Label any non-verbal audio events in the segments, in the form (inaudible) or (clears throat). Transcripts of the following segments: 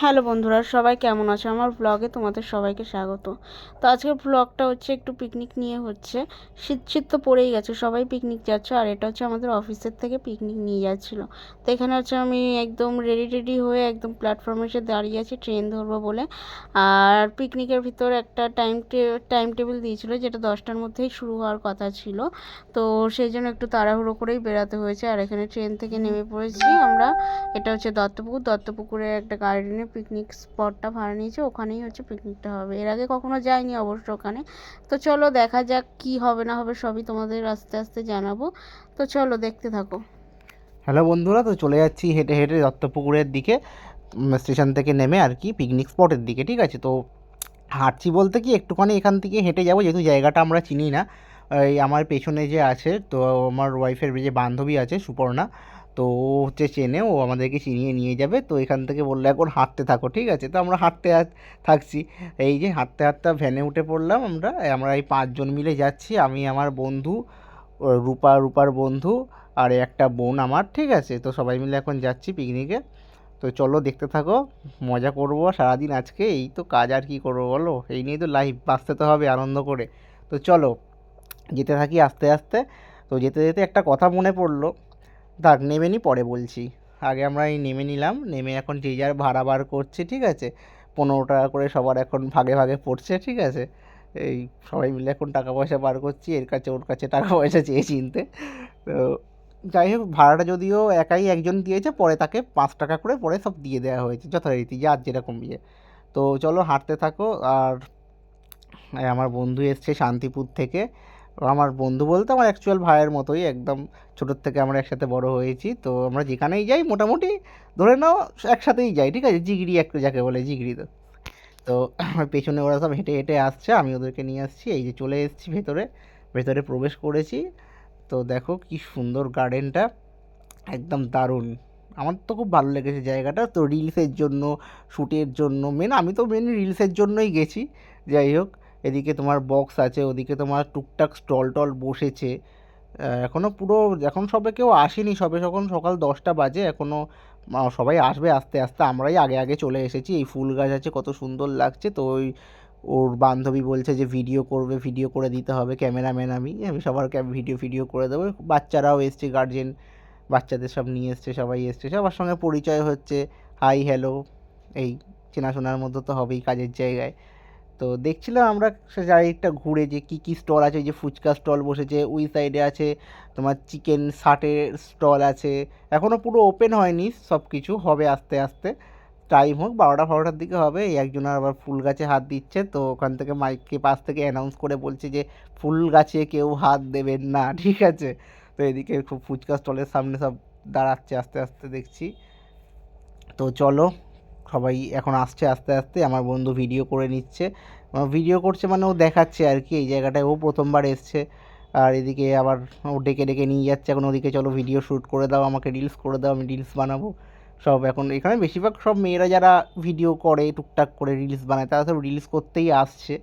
Hello বন্ধুরা, সবাই কেমন আছো? আমার ব্লগে তোমাদের সবাইকে স্বাগত। তো আজকের ব্লগটা হচ্ছে একটু পিকনিক নিয়ে হচ্ছে। শীত শীত তো পড়েই গেছে, সবাই পিকনিক যাচ্ছে, আর এটা হচ্ছে আমাদের অফিসের থেকে পিকনিক নিয়ে যাচ্ছিল। তো এখানে হচ্ছে আমি একদম রেডি রেডি হয়ে একদম প্ল্যাটফর্মে এসে দাঁড়িয়ে আছি ট্রেন ধরবো বলে। আর পিকনিকের ভিতর একটা টাইম টাইম টেবিল দিয়েছিল, যেটা দশটার মধ্যেই শুরু হওয়ার কথা ছিল। তো সেই জন্য একটু তাড়াহুড়ো করেই বেরাতে হয়েছে, আর এখানে ট্রেন থেকে নেমে পড়েছি আমরা। এটা হচ্ছে দত্তপুকুর। দত্তপুকুরের একটা গার্ডেনে পিকনিক স্পটটা ভাড়া নিয়েছে, ওখানেই হচ্ছে পিকনিকটা হবে। এর আগে কখনো যাইনি অবশ্য ওখানে। তো চলো দেখা যাক কি হবে না হবে সবই তোমাদের আস্তে আস্তে জানাব। তো চলো দেখতে থাকো। হ্যালো বন্ধুরা, তো চলে যাচ্ছি হেঁটে হেঁটে দত্তপুকুরের দিকে স্টেশন থেকে নেমে আর কি পিকনিক স্পটের দিকে, ঠিক আছে? তো হাঁটছি বলতে কি একটুখানি এখান থেকে হেঁটে যাব, যেহেতু জায়গাটা আমরা চিনি না। এই আমার পেছনে যে আছে, তো আমার ওয়াইফের যে বান্ধবী আছে, সুপর্ণা তো ও হচ্ছে চেনে, ও আমাদেরকে চিনিয়ে নিয়ে যাবে। তো এখান থেকে বলল, এখন হাঁটতে থাকো, ঠিক আছে? তো আমরা হাঁটতে থাকছি। এই যে হাঁটতে হাঁটতে ভ্যানে উঠে পড়লাম আমরা। আমরা এই পাঁচজন মিলে যাচ্ছি। আমি, আমার বন্ধু রূপা, রূপার বন্ধু আর একটা বোন আমার, ঠিক আছে? তো সবাই মিলে এখন যাচ্ছি পিকনিকে তো চলো দেখতে থাকো, মজা করব সারাদিন আজকে। এই তো কাজ আর কি করব বলো? এই নিয়ে তো লাইফ বাঁচতে তো হবে আনন্দ করে। তো চলো, যেতে থাকি আস্তে আস্তে। তো যেতে যেতে একটা কথা মনে পড়ল। থাক নেমে নি, পরে বলছি। আগে আমরা এই নেমে নিলাম, নেমে এখন যে যার ভাড়া বার করছে, ঠিক আছে? পনেরো টাকা করে সবার এখন ভাগে ভাগে পড়ছে, ঠিক আছে? এই সবাই মিলে এখন টাকা পয়সা বার করছি, এর কাছে ওর কাছে টাকা পয়সা চেয়ে চিনতে। তো যাই হোক, ভাড়াটা যদিও একাই একজন দিয়েছে, পরে তাকে পাঁচ টাকা করে পরে সব দিয়ে দেওয়া হয়েছে, যথারীতি যার যেরকম ইয়ে। তো চলো হাঁটতে থাকো, আর আমার বন্ধু এসছে শান্তিপুর থেকে। আমার বন্ধু বলতে আমার অ্যাকচুয়াল ভাইয়ের মতোই, একদম ছোটোর থেকে আমরা একসাথে বড় হয়েছি। তো আমরা যেখানেই যাই, মোটামুটি ধরে নাও একসাথেই যাই, ঠিক আছে? জিগরি একটু যাকে বলে জিগরি তো। তো (clears throat) পেছনে ওরা সব হেঁটে হেঁটে আসছে, আমি ওদেরকে নিয়ে আসছি, এই যে চলে এসেছি ভেতরে। ভেতরে প্রবেশ করেছি। তো দেখো কি সুন্দর গার্ডেনটা, একদম দারুণ। আমার তো খুব ভালো লেগেছে জায়গাটা। তো রিলসের জন্য শ্যুটের জন্য মেন আমি তো মেন রিলসের জন্যই গেছি, যাই হোক। এদিকে তোমার বক্স আছে, ওদিকে তোমার টুকটাক স্টল টল বসেছে। এখনও পুরো, এখন সবে কেউ আসেনি, সবে যখন সকাল দশটা বাজে এখনও সবাই আসবে আস্তে আস্তে। আমরাই আগে আগে চলে এসেছি। এই ফুল গাছ আছে, কত সুন্দর লাগছে। তো ওই ওর বান্ধবী বলছে যে, ভিডিও করবে, ভিডিও করে দিতে হবে, ক্যামেরাম্যান আমি। আমি সবার ভিডিও ভিডিও করে দেবো। বাচ্চারাও এসছে গার্জেন বাচ্চাদের সব নিয়ে এসছে, সবাই এসছে। সবার সঙ্গে পরিচয় হচ্ছে। হাই হ্যালো এই, চেনাশোনার মধ্যে তো হবেই কাজের জায়গায়। তো দেখছিলাম আমরা সে চারিদিকটা ঘুরে যে কী কী স্টল আছে, ওই যে ফুচকা স্টল বসেছে, ওই সাইডে আছে, তোমার চিকেন ষাটের স্টল আছে। এখনও পুরো ওপেন হয়নি সব কিছু হবে আস্তে আস্তে। টাইম হোক, বারোটা ফারোটার দিকে হবে একজন আবার ফুল গাছে হাত দিচ্ছে, তো ওখান থেকে মাইককে পাশ থেকে অ্যানাউন্স করে বলছে যে, ফুল গাছে কেউ হাত দেবেন না (laughs) ঠিক আছে? তো এদিকে খুব ফুচকা স্টলের সামনে সব দাঁড়াচ্ছে আস্তে আস্তে দেখছি। তো চলো সবাই এখন আসছে, আস্তে আস্তে আমার বন্ধু ভিডিও করে নিচ্ছে। ভিডিও করছে মানে ও দেখাচ্ছে আর কি এই জায়গাটায়। ও প্রথমবার এসছে আর এদিকে আবার ও ডেকে ডেকে নিয়ে যাচ্ছে। এখন ওদিকে চলো ভিডিও শ্যুট করে দাও, আমাকে রিলস করে দাও, আমি রিলস বানাবো। সব এখন এখানে বেশিরভাগ সব মেয়েরা যারা ভিডিও করে, টুকটাক করে রিলস বানায়, তারা সব রিলস করতেই আসছে,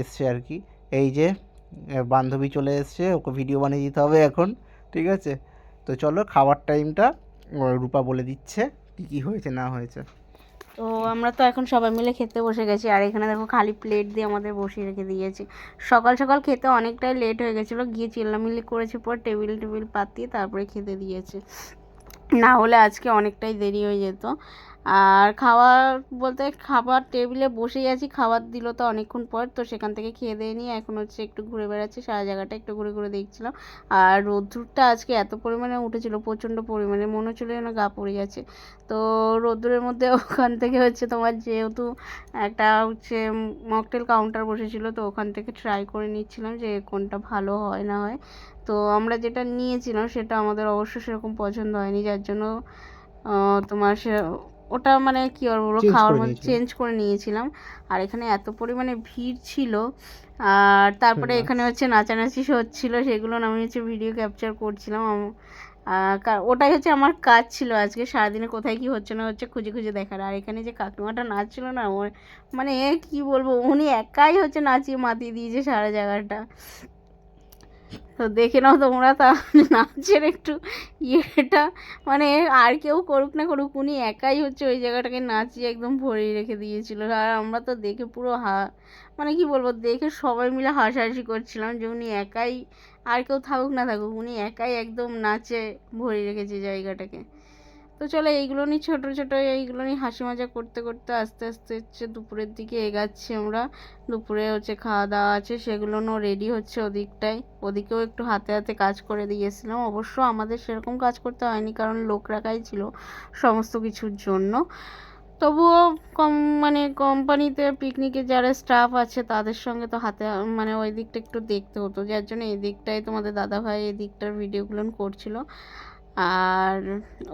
এসছে আর কি। এই যে বান্ধবী চলে এসছে, ওকে ভিডিও বানিয়ে দিতে হবে এখন, ঠিক আছে? তো চলো খাওয়ার টাইমটা রূপা বলে দিচ্ছে কী কী হয়েছে না হয়েছে। তো আমরা তো এখন সবাই মিলে খেতে বসে গেছি। আর এখানে দেখো খালি প্লেট দিয়ে আমাদের বসিয়ে রেখে দিয়েছি। সকাল সকাল খেতে অনেকটাই লেট হয়ে গেছিল। গিয়ে চিল্লামিল্লি করেছে, পর টেবিল টেবিল পাতিয়ে তারপরে খেতে দিয়েছে। না হলে আজকে অনেকটাই দেরি হয়ে যেত। আর খাওয়ার বলতে খাবার টেবিলে বসেই আছি, খাবার দিল তো অনেকক্ষণ পর, তো সেখান থেকে খেয়ে দিয়ে নিয়ে এখন হচ্ছে একটু ঘুরে বেড়াচ্ছি, সারা জায়গাটা একটু ঘুরে ঘুরে দেখছিলাম। আর রোদ্দুরটা আজকে এত পরিমাণে উঠেছিল, প্রচণ্ড পরিমাণে, মনে হচ্ছিল যেন গা পড়ে যাচ্ছে তো রোদ্দুরের মধ্যে ওখান থেকে হচ্ছে তোমার যেহেতু একটা হচ্ছে মকটেল কাউন্টার বসেছিল, তো ওখান থেকে ট্রাই করে নিচ্ছিলাম যে কোনটা ভালো হয় না হয়। তো আমরা যেটা নিয়েছিলাম, সেটা আমাদের অবশ্য সেরকম পছন্দ হয়নি, যার জন্য তোমার সে ওটা মানে কী আর বলব খাওয়ার মধ্যে চেঞ্জ করে নিয়েছিলাম। আর এখানে এত পরিমাণে ভিড় ছিল। আর তারপরে এখানে হচ্ছে নাচানাচি হচ্ছিল সেগুলো আমি হচ্ছে ভিডিও ক্যাপচার করছিলাম। ওটাই হচ্ছে আমার কাজ ছিল আজকে। সারাদিনে কোথায় কি হচ্ছে না হচ্ছে খুঁজে খুঁজে দেখার। আর এখানে যে কাকিমাটা নাচছিল না মানে কি বলব উনি একাই হচ্ছে নাচিয়ে মাতিয়ে দিয়েছে সারা জায়গাটা। তো দেখে নাও তোমরা তা নাচের একটু ইয়েটা। মানে আর কেউ করুক না করুক, উনি একাই হচ্ছে ওই জায়গাটাকে নাচিয়ে একদম ভরিয়ে রেখে দিয়েছিল। আর আমরা তো দেখে পুরো হা মানে কি বলব, দেখে সবাই মিলে হাসাহাসি করছিলাম যে উনি একাই, আর কেউ থাকুক না থাকুক, উনি একাই একদম নাচে ভরিয়ে রেখেছে জায়গাটাকে। তো চলো এইগুলো নিয়ে ছোটো ছোটো এইগুলো নিয়ে হাসি মজা করতে করতে আস্তে আস্তে হচ্ছে দুপুরের দিকে এগাচ্ছি আমরা। দুপুরে হচ্ছে খাওয়া দাওয়া আছে, সেগুলো রেডি হচ্ছে ওদিকটায়। ওদিকেও একটু হাতে হাতে কাজ করে দিয়েছিলাম। অবশ্য আমাদের সেরকম কাজ করতে হয়নি, কারণ লোক রাখাই ছিল সমস্ত কিছুর জন্য। তবুও কম মানে কোম্পানিতে পিকনিকে যারা স্টাফ আছে, তাদের সঙ্গে তো হাতে মানে ওই দিকটা একটু দেখতে হতো। যার জন্য এই দিকটাই তোমাদের দাদাভাই এই দিকটার ভিডিওগুলো করছিল। আর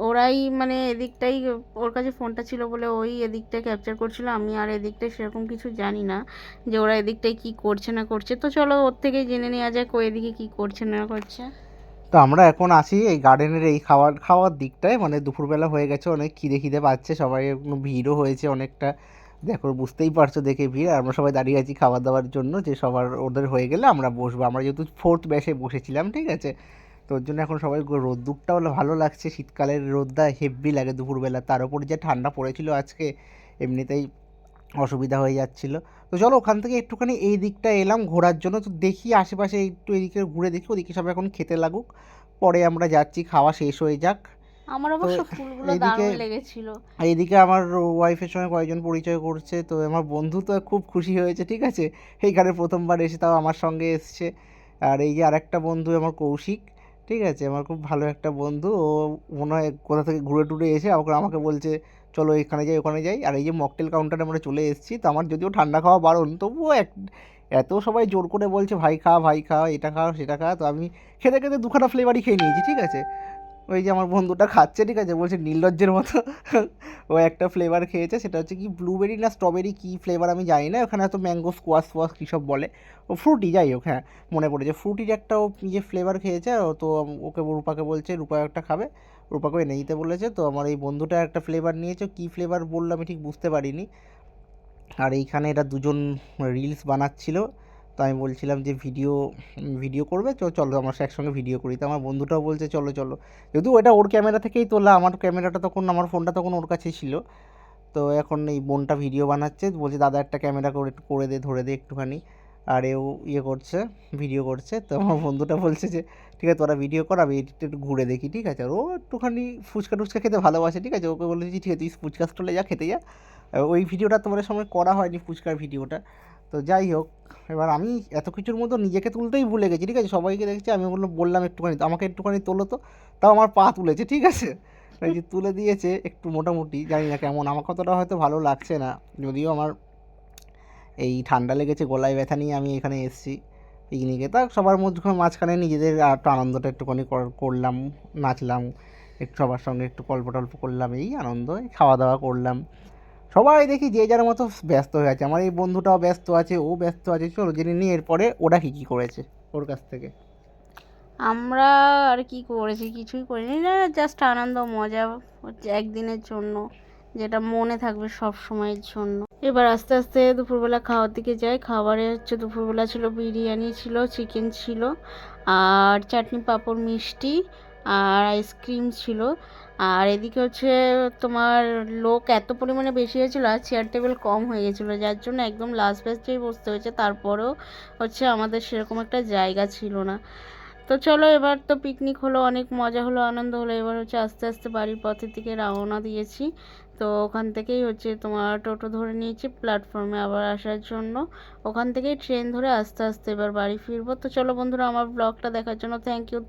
ওরাই মানে এদিকটাই ওর কাছে ফোনটা ছিল বলে ওই এদিকটা ক্যাপচার করছিল। আমি আর এদিকটায় সেরকম কিছু জানি না যে ওরা এদিকটায় কী করছে না করছে। তো চলো ওর থেকেই জেনে নেওয়া যাক ও এদিকে কী করছে না করছে। তো আমরা এখন আসি এই গার্ডেনের এই খাবার খাওয়ার দিকটায়। মানে দুপুরবেলা হয়ে গেছে, অনেক খিদে খিদে পাচ্ছে, সবাই ভিড়ও হয়েছে অনেকটা। দেখো, বুঝতেই পারছ দেখে ভিড়। আর আমরা সবাই দাঁড়িয়ে আছি খাবার দাবার জন্য, যে সবার ওদের হয়ে গেলে আমরা বসবো। আমরা যেহেতু ফোর্থ ব্যাচে বসেছিলাম, ঠিক আছে? তো ওর জন্য এখন সবাই গো- রোদ্দুরটা হলো ভালো লাগছে। শীতকালের রোদটা হেভি লাগে দুপুরবেলা। তার উপর যে ঠান্ডা পড়েছিল আজকে এমনিতেই অসুবিধা হয়ে যাচ্ছিল। তো চলো ওখান থেকে একটুখানি এই দিকটা এলাম ঘোরার জন্য। তো দেখি আশেপাশে একটু এদিকে ঘুরে দেখি ওদিকে সব এখন খেতে লাগুক। পরে আমরা যাচ্ছি খাওয়া শেষ হয়ে যাক। আমার অবশ্য ফুলগুলো এইদিকে- দারুণ লেগেছিল। আর এইদিকে আমার ওয়াইফের সঙ্গে কয়েকজন পরিচয় করছে। তো আমার বন্ধু তো খুব খুশি হয়েছে ঠিক আছে? এইখানে প্রথমবার এসে তাও আমার সঙ্গে এসছে। আর এই যে আরেকটা বন্ধু আমার কৌশিক। ঠিক আছে, আমার খুব ভালো একটা বন্ধু, ও মনে হয় কোথা থেকে ঘুরে টুরে এসে আমাকে আমাকে বলছে, চলো এখানে যাই, ওখানে যাই। আর এই যে মকটেল কাউন্টারে আমরা চলে এসেছি, তো আমার যদিও ঠান্ডা খাওয়া বারণ, তবুও এক, এত সবাই জোর করে বলছে, ভাই খা ভাই খা, এটা খা, সেটা খা। তো আমি খেতে খেতে দুখানা ফ্লেভারই খেয়ে নিয়েছি, ঠিক আছে। ওই যে আমার বন্ধুটা খাচ্ছে, ঠিক আছে? বলছে নির্লজ্জের মতো। ও একটা ফ্লেভার খেয়েছে, সেটা হচ্ছে কি ব্লুবেরি না স্ট্রবেরি কী ফ্লেভার আমি জানি না। ওখানে হয়তো ম্যাঙ্গো স্কোয়াশ ফোয়াশ কী সব বলে। ও ফ্রুটি যাই হোক হ্যাঁ মনে পড়েছে ফ্রুটির একটা ও যে ফ্লেভার খেয়েছে। ও তো ওকে রূপাকে বলছে, রূপা একটা খাবে। রূপাকে এনে দিতে বলেছে। তো আমার এই বন্ধুটা একটা ফ্লেভার নিয়েছে। কী ফ্লেভার বলল আমি ঠিক বুঝতে পারিনি। আর এইখানে এরা দুজন রিলস বানাচ্ছিল। তো আমি বলছিলাম যে ভিডিও ভিডিও করবে? তো চলো আমার একসঙ্গে ভিডিও করি। তো আমার বন্ধুটাও বলছে, চলো চলো। যদিও ওটা ওর ক্যামেরা থেকেই তোলা, আমার ক্যামেরাটা তখন আমার ফোনটা তখন ওর কাছেই ছিল। তো এখন এই বোনটা ভিডিও বানাচ্ছে, বলছে, দাদা, একটা ক্যামেরা করে করে দে, ধরে দে একটুখানি। আর এও ইয়ে করছে ভিডিও করছে। তো আমার বন্ধুটা বলছে যে, ঠিক আছে, তোরা ভিডিও কর, আমি একটু ঘুরে দেখি, ঠিক আছে? আর ও একটুখানি ফুচকা টুচকা খেতে ভালোবাসে, ঠিক আছে? ওকে বলেছি, ঠিক আছে, তুই ফুচকা স্টলে যা, খেতে যা। ওই ভিডিওটা তোমাদের সামনে করা হয়নি, ফুচকার ভিডিওটা তো যাই হোক, এবার আমি এত কিছুর মতো নিজেকে তুলতেই ভুলে গেছি, ঠিক আছে? সবাইকে দেখছি, আমি ওগুলো বললাম একটুখানি আমাকে একটুখানি তোলো তো। তাও আমার পা তুলেছে, ঠিক আছে? যে তুলে দিয়েছে একটু মোটামুটি, জানি না কেমন, আমার কতটা হয়তো ভালো লাগছে না, যদিও আমার এই ঠান্ডা লেগেছে, গলায় ব্যথা নিয়ে আমি এখানে এসেছি পিকনিকে তা সবার মধ্যে মাঝখানে নিজেদের একটু আনন্দটা একটুখানি কর- করলাম, নাচলাম, একটু সবার সঙ্গে একটু গল্প টল্প করলাম, এই আনন্দ খাওয়া দাওয়া করলাম। সবাই দেখি যে যার মতো ব্যস্ত হয়ে আছে। আমার এই বন্ধুটাও ব্যস্ত আছে, ও ব্যস্ত আছে। চলো জেনে নিয়ে এরপরে ওরা কী কী করেছে ওর কাছ থেকে। আমরা আর কি করেছি? কিছুই করিনি। না জাস্ট আনন্দ, মজা হচ্ছে একদিনের জন্য। যেটা মনে থাকবে সব সময়ের জন্য। এবার আস্তে আস্তে দুপুরবেলা খাওয়ার দিকে যাই। খাবারে হচ্ছে দুপুরবেলা ছিল বিরিয়ানি ছিল চিকেন ছিল, আর চাটনি পাঁপড় মিষ্টি আর আইসক্রিম ছিল। আর এদিকে হচ্ছে তোমার লোক এত পরিমাণে বেশি হয়েছিলো, আর চেয়ার টেবিল কম হয়ে গেছিল, যার জন্য একদম লাস্ট বেঞ্চেই বসতে হয়েছে। তারপরেও হচ্ছে আমাদের সেরকম একটা জায়গা ছিল না। তো চলো এবার তো পিকনিক হলো, অনেক মজা হলো, আনন্দ হলো। এবার হচ্ছে আস্তে আস্তে বাড়ির পথের দিকে রওনা দিয়েছি। তো ওখান থেকেই হচ্ছে তোমার টোটো ধরে নিয়েছি প্ল্যাটফর্মে আবার আসার জন্য। ওখান থেকেই ট্রেন ধরে আস্তে আস্তে এবার বাড়ি ফিরবো। তো চলো বন্ধুরা, আমার ব্লগটা দেখার জন্য থ্যাংক ইউ